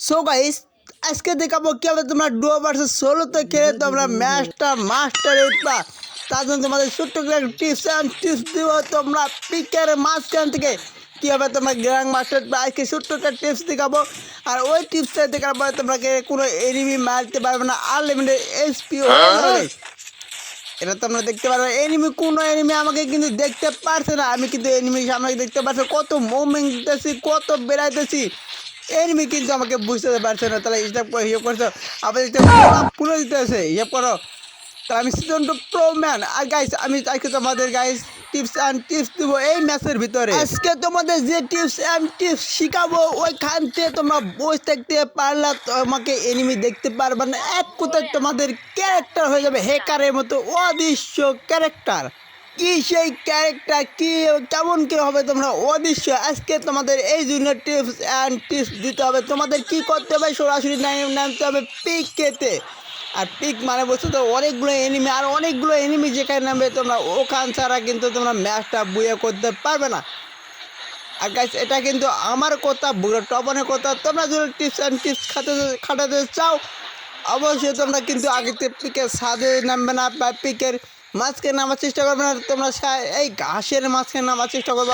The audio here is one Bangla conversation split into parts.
সো গাইস আজকে দেখাবো কীভাবে তোমরা ডুয়ো ভার্সেস সোলোতে খেলে তোমরা ম্যাচটা মাস্টার উঠবা তার জন্য তোমাদের ছোট্ট করে টিপস অ্যান্ড টিপস দিব তোমরা পিকের মাঝখান থেকে। কীভাবে তোমরা গ্র্যান্ড মাস্টার আজকে ছোট্ট একটা টিপস দেখাবো। আর ওই টিপসটা দেখার পরে তোমরা কে কোনো এনিমি মারতে পারবে না আনলিমিটেড এসপি হয়ে? যাবে এটা তোমরা দেখতে পারবে। এনিমি কোনো এনিমি আমাকে কিন্তু দেখতে পারছে না। আমি কিন্তু এনিমি সামনে দেখতে পাচ্ছি কত মুভমেন্ট দিতেছি কত বেড়াইতেছি। এনিমি কিন্তু আমাকে বুঝতে পারছে না তাহলে হিসাব করে হিসাব করছ। আবার পুরো দিতে আছে হিসাব করো। তাহলে আমি সিজন টু প্রো ম্যান আর গাইস আমি আজকে তোমাদের গাইস টিপস অ্যান্ড টিপস দিব এই ম্যাচের ভিতরে। আজকে তোমাদের যে টিপস অ্যান্ড টিপস শিখাবো ওইখান থেকে তোমরা বসে থাকতে পারলে তোমাকে এনিমি দেখতে পারবে না। এক কোথায় তোমাদের ক্যারেক্টার হয়ে যাবে হেকারের মতো অদৃশ্য ক্যারেক্টার কি সেই ক্যারেক্টার কি, কেমন কি হবে তোমরা? অদৃশ্য আজকে তোমাদের এই জন্য টিপস অ্যান্ড টিপস দিতে হবে। তোমাদের কি করতে হবে? সরাসরি নামতে হবে পিক কেতে আর পিক মানে বলছো তো, অনেকগুলো এনিমি আর অনেকগুলো এনিমি যেখানে নামবে তোমরা, ওখান ছাড়া কিন্তু তোমরা ম্যাচটা বুয়ে করতে পারবে না। আর গাইস এটা কিন্তু আমার কথা, বুড়ো টপনের কথা। তোমরা যদি টিপস অ্যান্ড টিপস খাতে, খাটাতে চাও, অবশ্যই তোমরা কিন্তু আগেতে পিকের সাদে নামবে না, বা পিকের মাঝখানে নামার চেষ্টা করবে না, তোমরা এই ঘাসের মাঝখানে নামার চেষ্টা করবে।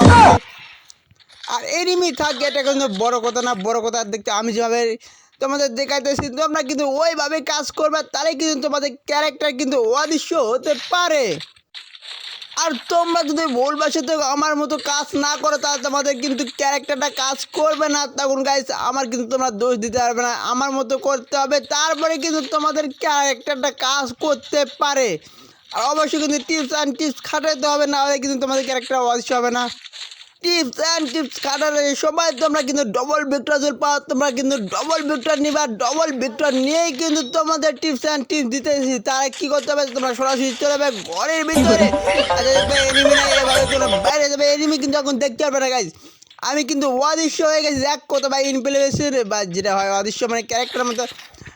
আর এনিমি থাকে, এটা কিন্তু বড় কথা না, বড় কথা দেখতে আমি যেভাবে তোমাদের দেখাইতেছি, তোমরা কিন্তু ওইভাবে কাজ করবে তাহলে কিন্তু তোমাদের ক্যারেক্টার কিন্তু অদৃশ্য হতে পারে। আর তোমরা যদি ভুল বাসাতে আমার মতো কাজ না করো, তাহলে তোমাদের কিন্তু ক্যারেক্টারটা কাজ করবে না। তখন গাইস আমার কিন্তু তোমরা দোষ দিতে পারবে না, আমার মতো করতে হবে, তারপরে কিন্তু তোমাদের ক্যারেক্টারটা কাজ করতে পারে। আর অবশ্যই কিন্তু টিপস অ্যান্ড টিপস খাটাতে হবে, না হলে কিন্তু তোমাদের ক্যারেক্টার অবশ্যই হবে না। টিপস অ্যান্ড টিপস খাটালে সবাই তোমরা কিন্তু ডবল ভিক্টর পাও, তোমরা কিন্তু ডবল ভিক্টর নিবা ডবল ভিক্টর নিয়েই কিন্তু তোমাদের টিপস অ্যান্ড টিপস দিতেছি। তারা কি করতে হবে? তোমরা সরাসরি চলে যাবে ঘরের ভিতরে। বাইরে যাবে। এনিমি কিন্তু এখন দেখতে পারবে না গাইজ আমি কিন্তু অদৃশ্য হয়ে গেছি। এক কথা বা ইনপ্লেসের বা যেটা হয়, অদৃশ্য মানে ক্যারেক্টার মতো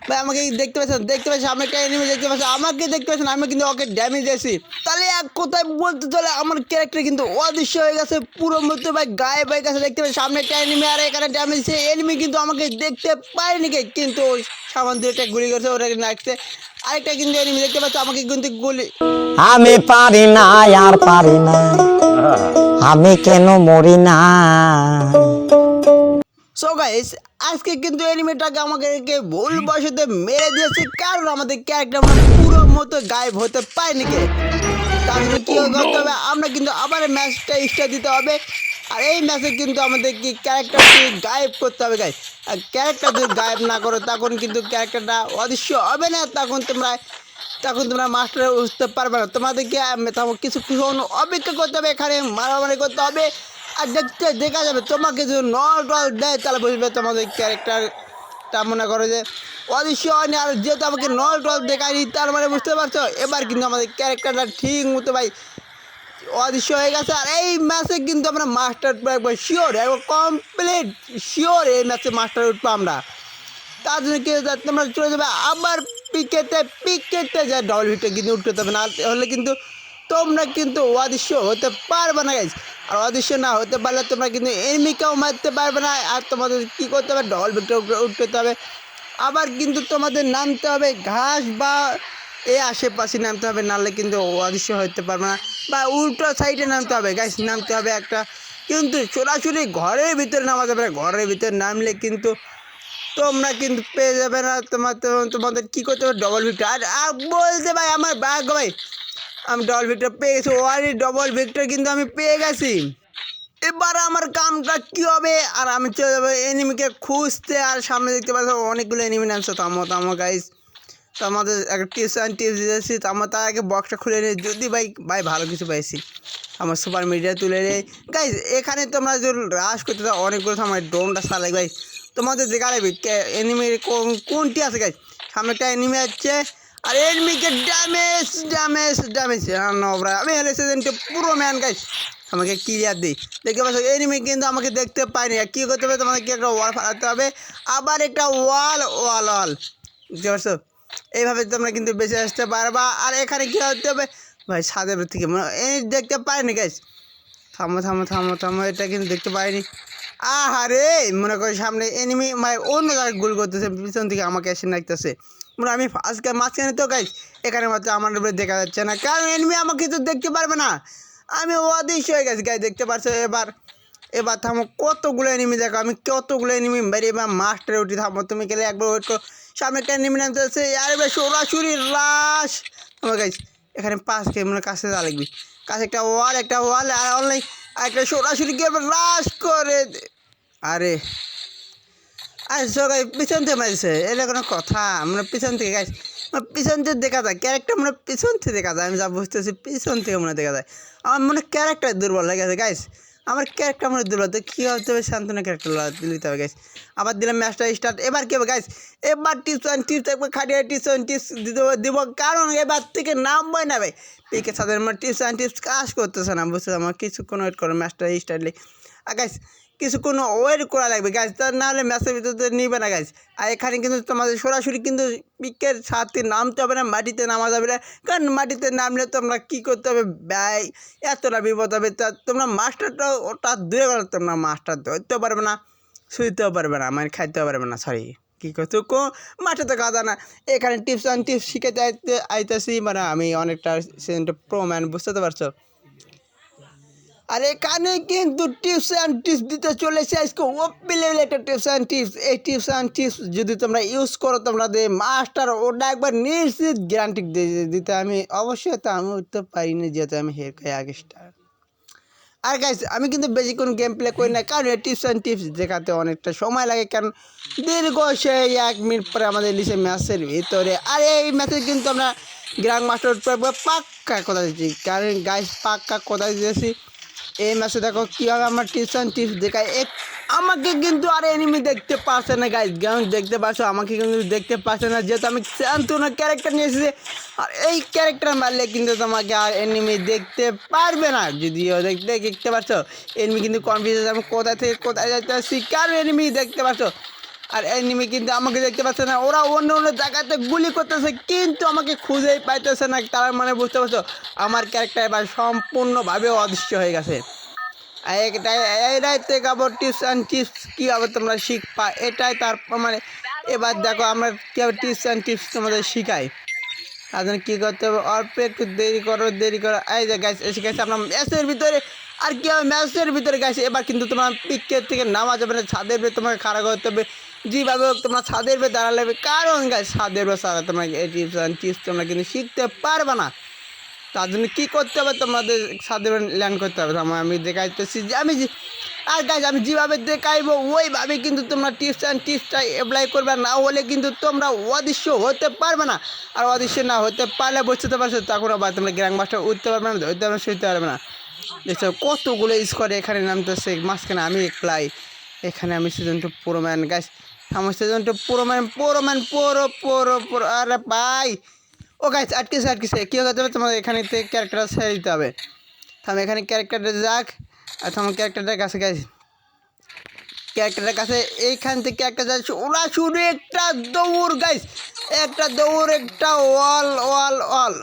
ভাই আমাকে দেখতে পাচ্ছেন দেখতে পাচ্ছেন আমি একটা এনিমি দেখতে পাচ্ছি আমাকে দেখতে পাচ্ছেন আমি কিন্তু ওকে ড্যামেজ দিয়েছি। তাহলে এক কথায় বলতে চলে আমার ক্যারেক্টার কিন্তু অদৃশ্য হয়ে গেছে পুরো মতো ভাই গায়ে হয়ে গেছে দেখতে পাচ্ছি সামনে একটা এনিমি আর এখানে ড্যামেজ দিয়েছে এনিমি কিন্তু আমাকে দেখতে পায়নি কে, কিন্তু সামান দিয়ে একটা গুলি করছে ওটা নাচছে। আরেকটা কিন্তু এনিমি দেখতে পাচ্ছ আমাকে কিন্তু গুলি আমি পারি না আর পারি না। আমি কেন মরি না? সো গাইস আজকে কিন্তু এনিমিটাকে আমাকে ভুল বসতে মেরে দিয়েছে কারণ আমাদের ক্যারেক্টার পুরো মতো গায়েব হতে পায়নি কে? তার জন্য কী করতে হবে? আমরা কিন্তু আবার ম্যাচটা স্টার্ট দিতে হবে। আর এই ম্যাচে কিন্তু আমাদের কি ক্যারেক্টারকে গায়েব করতে হবে গাইস আর ক্যারেক্টার যদি গায়েব না করো তখন কিন্তু ক্যারেক্টারটা অদৃশ্য হবে না। তখন তোমরা তখন তোমরা মাস্টারে উঠতে পারবে না। তোমাদেরকে তখন কিছুক্ষণ অপেক্ষা করতে হবে এখানে মারামারি করতে হবে। আর দেখতে, দেখা যাবে। তোমাকে যদি নল টল দেয়, তাহলে বুঝবে তোমাদের ক্যারেক্টারটা মনে করো যে অদৃশ্য হয়নি আর যেহেতু আমাকে নল টল দেখায়নি, তার মানে বুঝতে পারছ? এবার কিন্তু আমাদের ক্যারেক্টারটা ঠিক মতো ভাই অদৃশ্য হয়ে গেছে। আর এই ম্যাচে কিন্তু আমরা মাস্টার একবার শিওর একবার কমপ্লিট শিওর এই ম্যাচে মাস্টার উঠবো আমরা। তার জন্য কি তোমরা চলে যাবে আবার পিকেতে পিকেতে যা ডবল হিটে কিন্তু উঠতে হবে, না হলে কিন্তু তোমরা কিন্তু অদৃশ্য হতে পারবে না গাইজ আর অদৃশ্য না হতে পারলে তোমরা কিন্তু এনিমিকেও মারতে পারবে না, আর তোমাদের কী করতে হবে? ডবল ভিটে উঠতে হবে। আবার কিন্তু তোমাদের নামতে হবে ঘাস বা এ আশেপাশে নামতে হবে, নাহলে কিন্তু অদৃশ্য হতে পারবে না। বা উল্টো সাইডে নামতে হবে গাছ নামতে হবে একটা। কিন্তু সরাসরি ঘরের ভিতরে নামা যাবে না। ঘরের ভিতরে নামলে কিন্তু তোমরা কিন্তু পেয়ে যাবে না। তোমার তোমাদের কী করতে হবে? ডবল ভিক্টর আর বলতে ভাই, আমার ভাগ্য ভাই আমি ডবল ভিক্টর পেয়ে গেছি ওয়ারি ডবল ভিক্টর কিন্তু আমি পেয়ে গেছি। এবার আমার কামটা কী হবে? আর আমি চলে যাব এনিমিকে খুঁজতে, আর সামনে দেখতে পাচ্ছি অনেকগুলো এনিমি নামছে। তামো তামো গাইস তো আমাদের একটা টিপস অ্যান্ড টিপস দিয়েছি। তো আমার তার আগে বক্সটা খুলে নিই যদি ভাই ভাই ভালো কিছু পাইছি, আমার সুপার মিডিয়া তুলে নেই গাইজ এখানে তোমরা যদি রাশ করতে চাও, অনেকগুলো আমার ড্রোনটা চালাই গাইজ তোমাদের দেখা যাবে এনিমির কোনটি আছে গাইজ সামনে একটা এনিমি আছে। আর এনিমিকে ড্যামেজ ড্যামেজ ড্যামেজ নবরা আমি হলে সেদিনটা পুরো ম্যান গাইজ আমাকে ক্লিয়ার দিই। দেখতে পাচ্ছ এনিমি কিন্তু আমাকে দেখতে পাইনি আর কী করতে হবে? তোমাকে একটা ওয়াল ফালাতে হবে। আবার একটা ওয়াল ওয়াল ওয়াল বুঝতে পারছ এইভাবে তোমরা কিন্তু বেঁচে আসতে পারবা। আর এখানে কী হতে হবে? ভাই ছাদের থেকে মনে- এই দেখতে পাইনি গাইস থামো থামো থামো থামো, এটা কিন্তু দেখতে পাইনি। আহারে, মনে করি সামনে এনিমি মানে অন্য জায়গায় গোল করতেছে, পিছন থেকে আমাকে এসে নাকতেছে। মনে আমি আজকে মাঝখানে তো গাইস এখানে মাত্র আমার উপরে দেখা যাচ্ছে না। কারণ এনিমি আমাকে তো দেখতে পারবে না। আমি অদৃশ্য হয়ে গেছি গাই দেখতে পারছ? এবার এবার থামো, কতগুলো এনিমি দেখো? আমি কতগুলো এনিমি মেরে, এবার মাস্টারে উঠি থামো। তুমি গেলে একবার ওয়েট করো। সামনে একটা এনিমি নামতেছে আর এবার সরাসরি লাশ! আমার গাইস এখানে পাঁচ মানে কাছে যা লাগবে। কাছে একটা ওয়াল একটা ওয়াল আর অনলাইন আর একটা সরাসরি গিয়ে লাশ করে আরে আরে সবাই পিছন থেকে মারছে, এটা কোনো কথা, আমরা পিছন থেকে গাইছি। পিছন থেকে দেখা যায় ক্যারেক্টার মানে পিছন থেকে দেখা যায়, আমি যা বুঝতেছি পিছন থেকে মনে হয় দেখা যায়। আমার মনে ক্যারেক্টার দুর্বল লাগে গেছে গাইস আমার ক্যারেক্টার মনে দুর্বল, তো কী হতে হবে শান্তনা ক্যারেক্টার দিতে হবে গাইস আবার দিলাম ম্যাচটা স্টার্ট এবার কী হবে গাইস এবার টিপস টিপস একবার খাটিয়ে টিপস টিপস দিতে দিব কারণ এবার থেকে নামবই না, ভাই। পিকে সাথে আমার অ্যান্ড টিপস কাজ করতেছে না বুঝতে আমার কিছুক্ষণ ওয়েট করো ম্যাচটা স্টার্টলি গাইস কিছুক্ষণ ওয়েট করা লাগবে। গাছ তা নাহলে ম্যাচের ভিতরে নিবে না গাছ আর এখানে কিন্তু তোমাদের সরাসরি কিন্তু পিকের সাথে নামতে হবে না, মাটিতে নামা যাবে না। কারণ মাটিতে নামলে তোমরা কী করতে হবে? ব্যয় এতটা বিপদ হবে। তা তোমরা মাস্টারটা ওটা দূরে গেলে তোমরা মাস্টার ধরতেও পারবে না, শুইতেও পারবে না মানে খাইতেও পারবে না সরি কী করছ? কো, মাঠে তো কাদা না। এখানে টিপস অ্যান্ড টিপস শিখাতে আইতে আইতেছি মানে আমি অনেকটা প্রো ম্যান বুঝতে তো পারছ? আর এখানে কিন্তু টিপস অ্যান্ড টিপস দিতে চলেছে। আজকে ওপি লেভেল একটা টিপস অ্যান্ড টিপস এই টিপস অ্যান্ড টিপস যদি তোমরা ইউজ করো, তোমরা দে মাস্টার ওটা একবার নিশ্চিত গ্যারান্টি দিতে আমি অবশ্যই তো আমি উঠতে পারিনি, যেহেতু আমি হের খাই আগে স্টার আর গাইজ আমি কিন্তু বেশি কোনো গেম প্লে করি না, কারণ এই টিপস অ্যান্ড টিপস দেখাতে অনেকটা সময় লাগে, কারণ দীর্ঘ সেই এক মিনিট পরে আমাদের লিসে ম্যাচের ভিতরে। আর এই ম্যাচে কিন্তু আমরা গ্রাম মাস্টার পাক্কা কথা দিচ্ছি কারণ গাইজ পাক্কা কথা দিয়েছি। এই মাসে দেখো কীভাবে আমার অ্যান্ড টিপস দেখায়। এক আমাকে কিন্তু আর এনিমি দেখতে পাচ্ছে না গাইজ কেমন দেখতে পাচ্ছ? আমাকে কিন্তু দেখতে পাচ্ছে না, যেহেতু আমি শান্তনা ক্যারেক্টার নিয়ে এসেছি। আর এই ক্যারেক্টার মারলে কিন্তু তোমাকে আর এনিমি দেখতে পারবে না। যদিও দেখতে দেখতে পাচ্ছ? এনিমি কিন্তু কনফিউজ আমি কোথায় থেকে কোথায় যাইতে আসছি কারণ এনিমি দেখতে পাচ্ছ? আর এনিমি কিন্তু আমাকে দেখতে পাচ্ছে না। ওরা অন্য অন্য জায়গাতে গুলি করতেছে, কিন্তু আমাকে খুঁজেই পাইতেছে না। তার মানে বুঝতে পারছ, আমার ক্যারেক্টার এবার সম্পূর্ণভাবে অদৃশ্য হয়ে গেছে। এটাই এটাই টিপস অ্যান্ড টিপস কীভাবে তোমরা শিখবা, এটাই তার মানে। এবার দেখো, আমরা কীভাবে টিপস অ্যান্ড টিপস তোমাদের শিখাই। জন্য কী করতে হবে, অল্প একটু দেরি করো দেরি করো। এই যে গাছ এসে গেছে আপনার ম্যাচের ভিতরে। আর কী হবে ম্যাচের ভিতরে গেছে এবার কিন্তু তোমার পিকের থেকে নামা যাবে না, ছাদের তোমাকে খাড়া করতে হবে। যেভাবে হোক তোমার ছাদের ভিতরে দাঁড়ালে কারণ গাছ ছাদের ভিতরে ছাড়া তোমরা টিপস অ্যান্ড টিপস তোমরা কিন্তু শিখতে পারবে না। তার জন্য কী করতে হবে? তোমাদের সাথে ল্যান্ড করতে হবে। আমার আমি দেখাইতেছি যে আমি আর গাছ আমি যেভাবে দেখাইবো, ওইভাবে কিন্তু তোমরা টিপস অ্যান্ড টিপসটা অ্যাপ্লাই করবে। না হলে কিন্তু তোমরা অদৃশ্য হতে পারবে না। আর অদৃশ্য না হতে পারলে বুঝতে পারছ, তখন আবার তোমরা গ্রাম মাস্টার উঠতে পারবে না, ধরতে পারবে না, শুইতে পারবে না। দেখছ, কতগুলো স্কোয়ার এখানে নামতেছে, মাঝখানে আমি একলাই এখানে আমি সিজন টু পুরো ম্যান গাছ আমার সিজন টু পুরো ম্যান পুরো ম্যান পুরো পুরো পুরো, আরে ভাই। ও গাইস আটকেছে আটকেছে। কী করতে হবে তোমার এখানে ক্যারেক্টার ছেড়ে দিতে হবে। থাম এখানে ক্যারেক্টারটা যাক, আর তোমার ক্যারেক্টারটার কাছে গাইস ক্যারেক্টারের কাছে, এইখান থেকে একটা যাচ্ছে ওরা শুধু একটা দৌড় গাইস একটা দৌড়, একটা ওয়াল ওয়াল ওয়াল